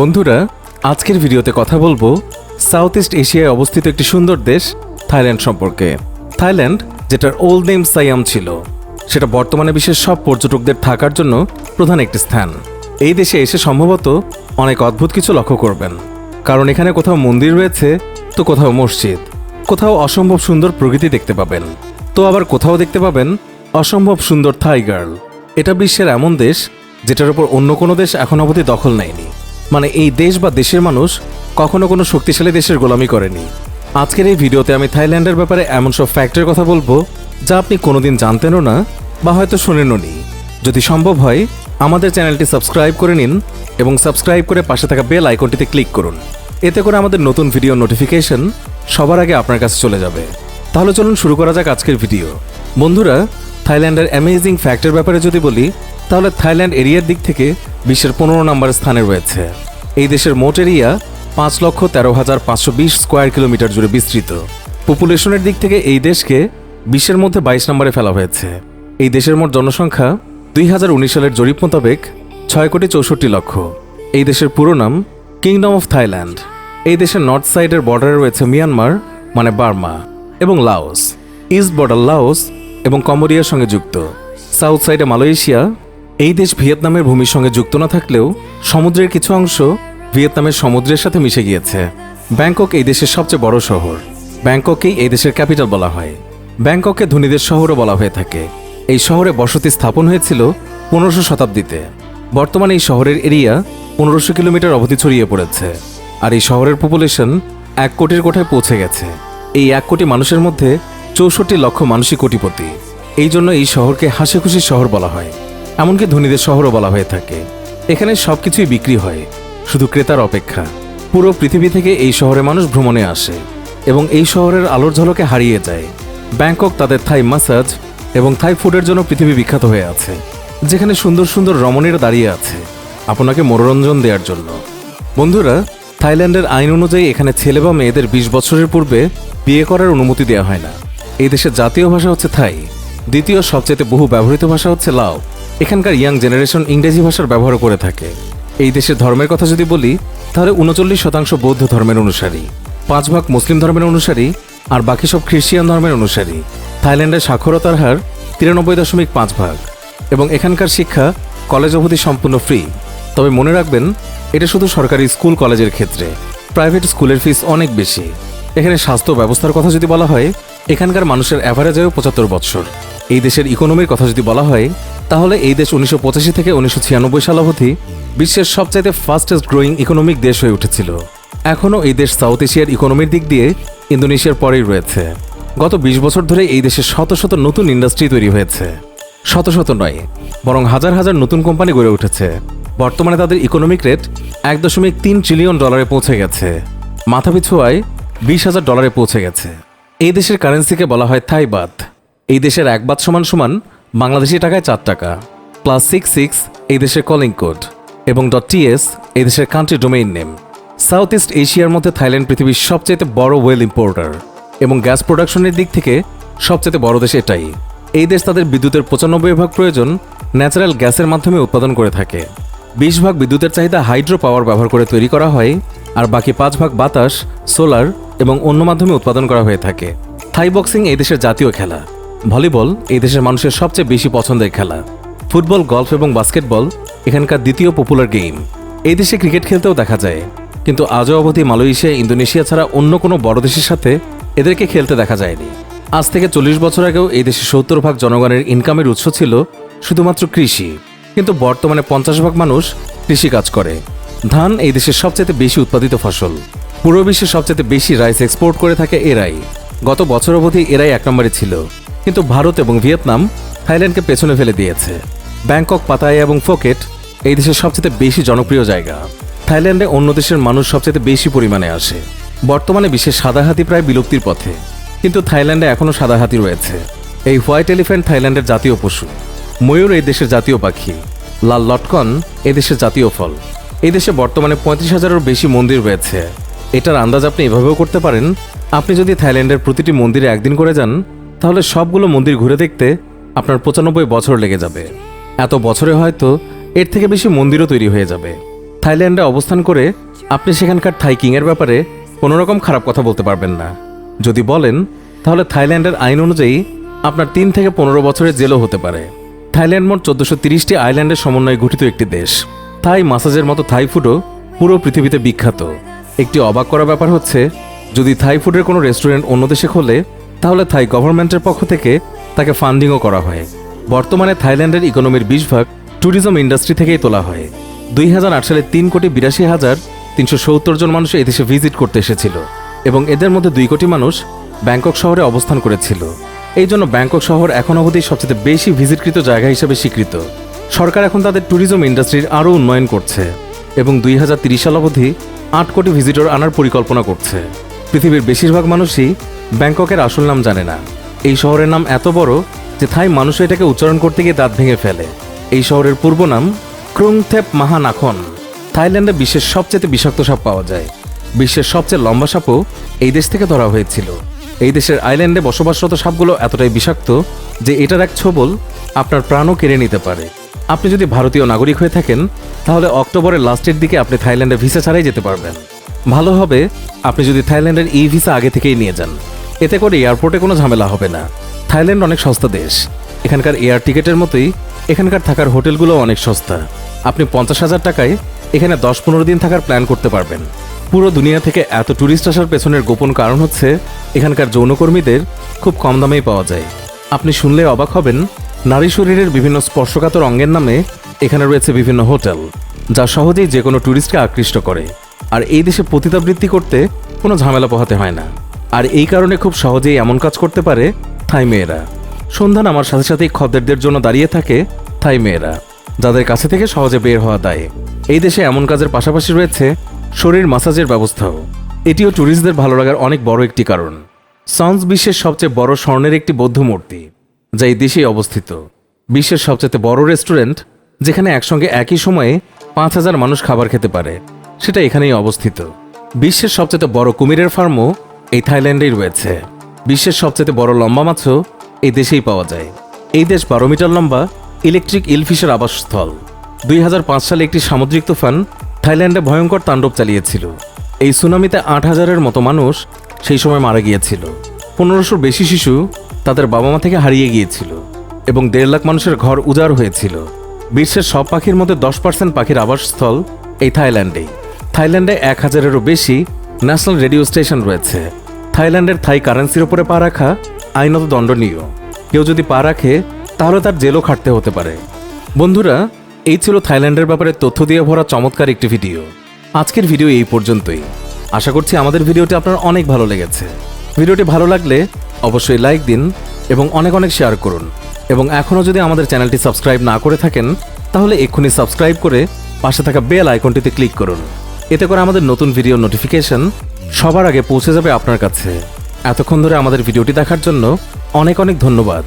বন্ধুরা, আজকের ভিডিওতে কথা বলব সাউথ ইস্ট এশিয়ায় অবস্থিত একটি সুন্দর দেশ থাইল্যান্ড সম্পর্কে। থাইল্যান্ড যেটার ওল্ড নেম সাইয়াম ছিল, সেটা বর্তমানে বিশ্বের সব পর্যটকদের থাকার জন্য প্রধান একটি স্থান। এই দেশে এসে সম্ভবত অনেক অদ্ভুত কিছু লক্ষ্য করবেন। কারণ এখানে কোথাও মন্দির রয়েছে, তো কোথাও মসজিদ, কোথাও অসম্ভব সুন্দর প্রকৃতি দেখতে পাবেন। তো আবার কোথাও দেখতে পাবেন অসম্ভব সুন্দর থাই গার্ল এটা বিশ্বের এমন দেশ, যেটার উপর অন্য কোনো দেশ এখন অবধি দখল নেয়নি। মানে এই দেশ বা দেশের মানুষ কখনো কোনো শক্তিশালী দেশের গোলামি করেনি। আজকের এই ভিডিওতে আমি থাইল্যান্ডের ব্যাপারে এমন সব ফ্যাক্টের কথা বলব যা আপনি কোনোদিন জানতেনও না বা হয়তো শোনেনও নি। যদি সম্ভব হয়, আমাদের চ্যানেলটি সাবস্ক্রাইব করে নিন এবং সাবস্ক্রাইব করে পাশে থাকা বেল আইকনটিতে ক্লিক করুন। এতে করে আমাদের নতুন ভিডিও নোটিফিকেশন সবার আগে আপনার কাছে চলে যাবে। তাহলে চলুন শুরু করা যাক আজকের ভিডিও। বন্ধুরা থাইল্যান্ডের অ্যামেজিং ফ্যাক্টের ব্যাপারে যদি বলি, তাহলে থাইল্যান্ড এরিয়ার দিক থেকে বিশ্বের পনেরো নম্বর স্থানে রয়েছে। এই দেশের মোট এরিয়া পাঁচ লক্ষ তেরো হাজার পাঁচশো বিশ স্কোয়ার কিলোমিটার জুড়ে বিস্তৃত। পপুলেশনের দিক থেকে এই দেশকে বিশ্বের মধ্যে বাইশ নম্বরে ফেলা হয়েছে। এই দেশের মোট জনসংখ্যা দুই হাজার উনিশ সালের জরিপ মোতাবেক ছয় কোটি চৌষট্টি লক্ষ। এই দেশের পুরো নাম কিংডম অফ থাইল্যান্ড এই দেশের নর্থ সাইডের বর্ডারে রয়েছে মিয়ানমার মানে বার্মা, এবং লাওস ইস্ট বর্ডার লাওস এবং কম্বোডিয়ার সঙ্গে যুক্ত। সাউথ সাইডে মালয়েশিয়া, এই দেশ ভিয়েতনামের ভূমির সঙ্গে যুক্ত না থাকলেও সমুদ্রের কিছু অংশ ভিয়েতনামের সমুদ্রের সাথে মিশে গিয়েছে। ব্যাংকক এই দেশের সবচেয়ে বড় শহর। ব্যাংককেই এই দেশের ক্যাপিটাল বলা হয়। ব্যাংককে ধনীদের শহরও বলা হয়ে থাকে। এই শহরে বসতি স্থাপন হয়েছিল পনেরোশো শতাব্দীতে। বর্তমানে এই শহরের এরিয়া পনেরোশো কিলোমিটার অবধি ছড়িয়ে পড়েছে। আর এই শহরের পপুলেশন এক কোটির কোঠায় পৌঁছে গেছে। এই এক কোটি মানুষের মধ্যে চৌষট্টি লক্ষ মানুষই কোটিপতি। এই জন্য এই শহরকে হাসিখুশি শহর বলা হয়। এমনকি ধনীদের শহরও বলা হয়ে থাকে। এখানে সবকিছুই বিক্রি হয়। শুধু ক্রেতার অপেক্ষা। পুরো পৃথিবী থেকে এই শহরে মানুষ ভ্রমণে আসে এবং এই শহরের আলোর ঝলকে হারিয়ে যায়। ব্যাংকক, তাদের থাই মাসাজ এবং থাই ফুডের জন্য পৃথিবী বিখ্যাত হয়ে আছে। যেখানে সুন্দর সুন্দর রমণীরা দাঁড়িয়ে আছে। আপনাকে মনোরঞ্জন দেওয়ার জন্য। বন্ধুরা, থাইল্যান্ডের আইন অনুযায়ী এখানে ছেলে বা মেয়েদের বিশ বছরের পূর্বে বিয়ে করার অনুমতি দেওয়া হয় না। এই দেশের জাতীয় ভাষা হচ্ছে থাই। দ্বিতীয় সবচেয়ে বহু ব্যবহৃত ভাষা হচ্ছে লাও। এখানকার ইয়াং জেনারেশন ইংরেজি ভাষার ব্যবহার করে থাকে। এই দেশের ধর্মের কথা যদি বলি, তাহলে উনচল্লিশ শতাংশ বৌদ্ধ ধর্মের অনুসারী। পাঁচ ভাগ মুসলিম ধর্মের অনুসারী আর বাকি সব খ্রিস্টিয়ান ধর্মের অনুসারী। থাইল্যান্ডের সাক্ষরতার হার তিরানব্বই দশমিক পাঁচ ভাগ। এবং এখানকার শিক্ষা কলেজ অবধি সম্পূর্ণ ফ্রি। তবে মনে রাখবেন, এটা শুধু সরকারি স্কুল কলেজের ক্ষেত্রে। প্রাইভেট স্কুলের ফিস অনেক বেশি। এখানে স্বাস্থ্য ব্যবস্থার কথা যদি বলা হয় এখানকার মানুষের অ্যাভারেজ আয়ু পঁচাত্তর বছর এই দেশের ইকোনমির কথা যদি বলা হয়, তাহলে এই দেশ উনিশশো পঁচাশি থেকে উনিশশো ছিয়ানব্বই সাল অবধি বিশ্বের সবচাইতে ফাস্টেস্ট গ্রোয়িং ইকোনমিক দেশ হয়ে উঠেছিল। এখনও এই দেশ সাউথ এশিয়ার ইকোনমির দিক দিয়ে ইন্দোনেশিয়ার পরেই রয়েছে। গত বিশ বছর ধরে এই দেশে শত শত নতুন ইন্ডাস্ট্রি তৈরি হয়েছে। শত শত নয়, বরং হাজার হাজার নতুন কোম্পানি গড়ে উঠেছে। বর্তমানে তাদের ইকোনমিক রেট এক দশমিক তিন ট্রিলিয়ন ডলারে পৌঁছে গেছে। মাথাপিছু আয় বিশ হাজার ডলারে পৌঁছে গেছে। এই দেশের কারেন্সিকে বলা হয় থাই বাত এই দেশের এক বাত সমান সমান বাংলাদেশি টাকায় চার টাকা। প্লাস সিক্স সিক্স এই দেশের কলিং কোড এবং ডট টিএস এই দেশের country domain name south east এশিয়ার মধ্যে থাইল্যান্ড পৃথিবীর সবচেয়ে বড় ওয়েল ইম্পোর্টার এবং গ্যাস প্রোডাকশনের দিক থেকে সবচেয়ে বড় দেশ এটাই। এই দেশ তাদের বিদ্যুতের পঁচানব্বই ভাগ প্রয়োজন ন্যাচারাল গ্যাসের মাধ্যমে উৎপাদন করে থাকে। বিশ ভাগ বিদ্যুতের চাহিদা হাইড্রো পাওয়ার ব্যবহার করে তৈরি করা হয় আর বাকি পাঁচ ভাগ বাতাস সোলার এবং অন্য মাধ্যমে উৎপাদন করা হয়ে থাকে। থাই বক্সিং এই দেশের জাতীয় খেলা। ভলিবল এই দেশের মানুষের সবচেয়ে বেশি পছন্দের খেলা। ফুটবল, গলফ এবং বাস্কেটবল এখানকার দ্বিতীয় পপুলার গেম এই দেশে ক্রিকেট খেলতেও দেখা যায়। কিন্তু আজও অবধি মালয়েশিয়া, ইন্দোনেশিয়া ছাড়া অন্য কোনো বড় দেশের সাথে এদেরকে খেলতে দেখা যায়নি। আজ থেকে চল্লিশ বছর আগেও এই দেশে সত্তর ভাগ জনগণের ইনকামের উৎস ছিল শুধুমাত্র কৃষি। কিন্তু বর্তমানে পঞ্চাশ ভাগ মানুষ কৃষি কাজ করে। ধান এই দেশের সবচেয়ে বেশি উৎপাদিত ফসল। পুরো বিশ্বে সবচেয়ে বেশি রাইস এক্সপোর্ট করে থাকে এরাই। গত বছর অবধি এরাই এক নম্বরে ছিল। কিন্তু ভারত এবং ভিয়েতনাম থাইল্যান্ডকে পেছনে ফেলে দিয়েছে। ব্যাংকক, পাতায়া এবং ফোকেট এই দেশের সবচেয়ে বেশি জনপ্রিয় জায়গা। থাইল্যান্ডে অন্য দেশের মানুষ সবচেয়ে বেশি পরিমাণে আসে। বর্তমানে বিশ্বের সাদা হাতি প্রায় বিলুপ্তির পথে। কিন্তু থাইল্যান্ডে এখনও সাদা হাতি রয়েছে। এই হোয়াইট এলিফ্যান্ট থাইল্যান্ডের জাতীয় পশু। ময়ূর এই দেশের জাতীয় পাখি। লাল লটকন এই দেশের জাতীয় ফল। এই দেশে বর্তমানে পঁয়ত্রিশ হাজারেরও বেশি মন্দির রয়েছে। এটার আন্দাজ আপনি এভাবেও করতে পারেন। আপনি যদি থাইল্যান্ডের প্রতিটি মন্দিরে একদিন করে যান, তাহলে সবগুলো মন্দির ঘুরে দেখতে আপনার পঁচানব্বই বছর লেগে যাবে। এত বছরে হয়তো এর থেকে বেশি মন্দিরও তৈরি হয়ে যাবে। থাইল্যান্ডে অবস্থান করে আপনি সেখানকার থাই কিংয়ের ব্যাপারে কোনো রকম খারাপ কথা বলতে পারবেন না। যদি বলেন, তাহলে থাইল্যান্ডের আইন অনুযায়ী আপনার তিন থেকে পনেরো বছরের জেলও হতে পারে। থাইল্যান্ড মোট চোদ্দশো তিরিশটি আইল্যান্ডের সমন্বয়ে গঠিত একটি দেশ। থাই মাসাজের মতো থাই ফুডও পুরো পৃথিবীতে বিখ্যাত। একটি অবাক করা ব্যাপার হচ্ছে, যদি থাই ফুডের কোনো রেস্টুরেন্ট অন্য দেশে খোলে, তাহলে থাই গভর্নমেন্টের পক্ষ থেকে তাকে ফান্ডিংও করা হয়। বর্তমানে থাইল্যান্ডের ইকোনমির বিশ ভাগ ট্যুরিজম ইন্ডাস্ট্রি থেকেই তোলা হয়। দুই হাজার আট সালে তিন কোটি বিরাশি হাজার তিনশো সত্তর জন মানুষ এদেশে ভিজিট করতে এসেছিল এবং এদের মধ্যে দুই কোটি মানুষ ব্যাংকক শহরে অবস্থান করেছিল। এই জন্য ব্যাংকক শহর এখন অবধি সবচেয়ে বেশি ভিজিটকৃত জায়গা হিসেবে স্বীকৃত। সরকার এখন তাদের ট্যুরিজম ইন্ডাস্ট্রির আরও উন্নয়ন করছে এবং দুই সাল অবধি আট কোটি ভিজিটর আনার পরিকল্পনা করছে। পৃথিবীর বেশিরভাগ মানুষই ব্যাংককের আসল নাম জানে না। এই শহরের নাম এত বড় যে থাই মানুষ এটাকে উচ্চারণ করতে গিয়ে দাঁত ভেঙে ফেলে। এই শহরের পূর্ব নাম ক্রুংথেপ মাহানাখন। থাইল্যান্ডে বিশ্বের সবচেয়ে বিষাক্ত সাপ পাওয়া যায়। বিশ্বের সবচেয়ে লম্বা সাপও এই দেশ থেকে ধরা হয়েছিল। এই দেশের আইল্যান্ডে বসবাসরত সাপগুলো এতটাই বিষাক্ত যে এটার এক ছোবল আপনার প্রাণও কেড়ে নিতে পারে। আপনি যদি ভারতীয় নাগরিক হয়ে থাকেন, তাহলে অক্টোবরের লাস্টের দিকে আপনি থাইল্যান্ডে ভিসা ছাড়াই যেতে পারবেন। ভালো হবে আপনি যদি থাইল্যান্ডের ই ভিসা আগে থেকেই নিয়ে যান। এতে করে এয়ারপোর্টে কোনো ঝামেলা হবে না। থাইল্যান্ড অনেক সস্তা দেশ। এখানকার এয়ার টিকেটের মতোই এখানকার থাকার হোটেলগুলো অনেক সস্তা। আপনি পঞ্চাশ হাজার টাকায় এখানে দশ পনেরো দিন থাকার প্ল্যান করতে পারবেন। পুরো দুনিয়া থেকে এত ট্যুরিস্ট আসার পেছনের গোপন কারণ হচ্ছে, এখানকার যৌনকর্মীদের খুব কম দামেই পাওয়া যায়। আপনি শুনলে অবাক হবেন নারী শরীরের বিভিন্ন স্পর্শকাতর অঙ্গের নামে এখানে রয়েছে বিভিন্ন হোটেল, যা সহজেই যে কোনো ট্যুরিস্টকে আকৃষ্ট করে। আর এই দেশে পতিতাবৃত্তি করতে কোনো ঝামেলা পোহাতে হয় না। আর এই কারণে খুব সহজেই এমন কাজ করতে পারে থাই মেয়েরা। সন্ধান আমার সাথে সাথেই খদ্দেরদের জন্য দাঁড়িয়ে থাকে থাই মেয়েরা, যাদের কাছে থেকে সহজে বের হওয়া দায়। এই দেশে এমন কাজের পাশাপাশি রয়েছে শরীর মাসাজের ব্যবস্থাও। এটিও ট্যুরিস্টদের ভালো লাগার অনেক বড় একটি কারণ। সন্স বিশ্বের সবচেয়ে বড় স্বর্ণের একটি বৌদ্ধ মূর্তি। যা এই দেশেই অবস্থিত। বিশ্বের সবচেয়ে বড় রেস্টুরেন্ট, যেখানে একসঙ্গে একই সময়ে পাঁচ হাজার মানুষ খাবার খেতে পারে, সেটা এখানেই অবস্থিত। বিশ্বের সবচেয়ে বড় কুমিরের ফার্মও এই থাইল্যান্ডেই রয়েছে। বিশ্বের সবচেয়ে বড় লম্বা মাছও এই দেশেই পাওয়া যায়। এই দেশ বারো মিটার লম্বা, ইলেকট্রিক ইলফিশের আবাসস্থল। দুই হাজার পাঁচ সালে একটি সামুদ্রিক তুফান থাইল্যান্ডে ভয়ঙ্কর তাণ্ডব চালিয়েছিল। এই সুনামিতে আট হাজারের মতো মানুষ সেই সময় মারা গিয়েছিল। পনেরোশোর বেশি শিশু তাদের বাবা মা থেকে হারিয়ে গিয়েছিল এবং দেড় লাখ মানুষের ঘর উজাড় হয়েছিল। বিশ্বের সব পাখির মধ্যে দশ পার্সেন্ট পাখির আবাসস্থল এই থাইল্যান্ডেই। থাইল্যান্ডে এক হাজারেরও বেশি ন্যাশনাল রেডিও স্টেশন রয়েছে। থাইল্যান্ডের থাই কারেন্সির ওপরে পা রাখা আইনত দণ্ডনীয়। কেউ যদি পা রাখে, তাহলে তার জেলও খাটতে হতে পারে। বন্ধুরা, এই ছিল থাইল্যান্ডের ব্যাপারে তথ্য দিয়ে ভরা চমৎকার একটি ভিডিও। আজকের ভিডিও এই পর্যন্তই। আশা করছি আমাদের ভিডিওটি আপনার অনেক ভালো লেগেছে। ভিডিওটি ভালো লাগলে অবশ্যই লাইক দিন এবং অনেক অনেক শেয়ার করুন। এবং এখনও যদি আমাদের চ্যানেলটি সাবস্ক্রাইব না করে থাকেন, তাহলে এক্ষুনি সাবস্ক্রাইব করে পাশে থাকা বেল আইকনটিতে ক্লিক করুন। এতে করে আমাদের নতুন ভিডিও নোটিফিকেশন সবার আগে পৌঁছে যাবে আপনার কাছে। এতক্ষণ ধরে আমাদের ভিডিওটি দেখার জন্য অনেক অনেক ধন্যবাদ।